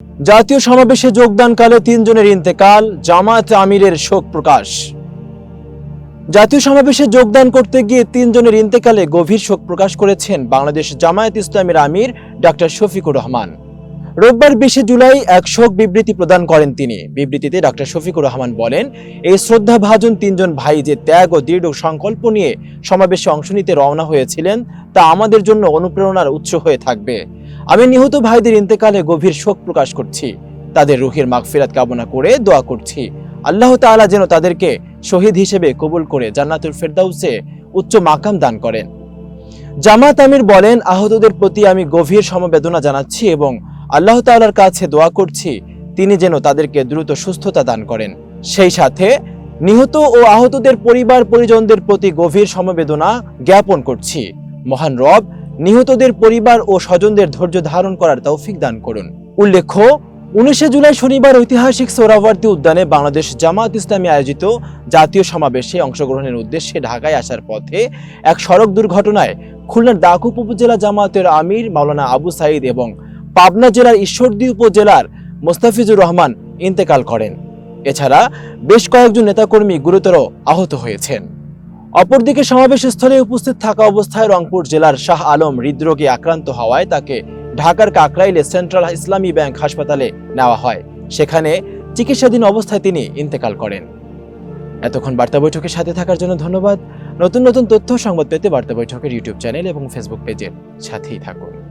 জাতীয় সমাবেশে যোগদানকালে তিনজনের ইন্তেকাল, জামায়াত আমিরের শোক প্রকাশ। জাতীয় সমাবেশে যোগদান করতে গিয়ে তিনজনের ইন্তেকালে গভীর শোক প্রকাশ করেছেন বাংলাদেশ জামায়াত ইসলামের আমির ডাক্তার শফিকুর রহমান। রোববার বিশে জুলাই এক শোক বিবৃতি প্রদান করেন তিনি। বিবৃতিতে ডাক্তার শফিকুর রহমান বলেন, এই শ্রদ্ধা ভাজন তিনজন ভাই যে ত্যাগ ও দৃঢ় সংকল্প নিয়ে সমাবেশে অংশ নিতে রওনা হয়েছিলেন, তা আমাদের জন্য অনুপ্রেরণার উৎস হয়ে থাকবে। আমি নিহত ভাইদের ইন্তেকালে গভীর শোক প্রকাশ করছি। তাদের রুহের মাগফিরাত কামনা করে দোয়া করছি। আল্লাহ তাআলা যেন তাদেরকে শহীদ হিসেবে কবুল করে জান্নাতুল ফেরদাউসে উচ্চ মাকাম দান করেন। জামাত আমির বলেন, আহতদের প্রতি আমি গভীর সমবেদনা জানাচ্ছি এবং আল্লাহ তাআলার কাছে দোয়া করছি, তিনি যেন তাদেরকে দ্রুত সুস্থতা দান করেন। সেই সাথে নিহত ও আহতদের পরিবার পরিজনদের প্রতি গভীর সমবেদনা জ্ঞাপন করছি। মহান রব, নিহতদের পরিবার ও স্বজনদের ধৈর্য ধারণ করার তৌফিক দান করুন। উল্লেখ্য, উনিশে জুলাই শনিবার ঐতিহাসিক সোহরাওয়ার্দী উদ্যানে বাংলাদেশ জামাত ইসলামী আয়োজিত জাতীয় সমাবেশে অংশগ্রহণের উদ্দেশ্যে ঢাকায় আসার পথে এক সড়ক দুর্ঘটনায় খুলনার দাকুপ উপজেলা জামাতের আমির মাওলানা আবু সাইদ এবং পাবনা জেলার ঈশ্বরদী উপজেলার মোস্তাফিজুর রহমান ইন্তেকাল করেন। এছাড়া বেশ কয়েকজন নেতাকর্মী গুরুতর আহত হয়েছেন। অপরদিকে সমাবেশস্থলে উপস্থিত থাকা অবস্থায় রংপুর জেলার শাহ আলম হৃদরোগে আক্রান্ত হওয়ায় তাকে ঢাকার কাকরাইলে সেন্ট্রাল ইসলামী ব্যাংক হাসপাতালে নেওয়া হয়। সেখানে চিকিৎসাধীন অবস্থায় তিনি ইন্তেকাল করেন। এতক্ষণ বার্তা বৈঠকের সাথে থাকার জন্য ধন্যবাদ। নতুন নতুন তথ্য সংবাদ পেতে বার্তা বৈঠকের ইউটিউব চ্যানেল এবং ফেসবুক পেজের সাথেই থাকুন।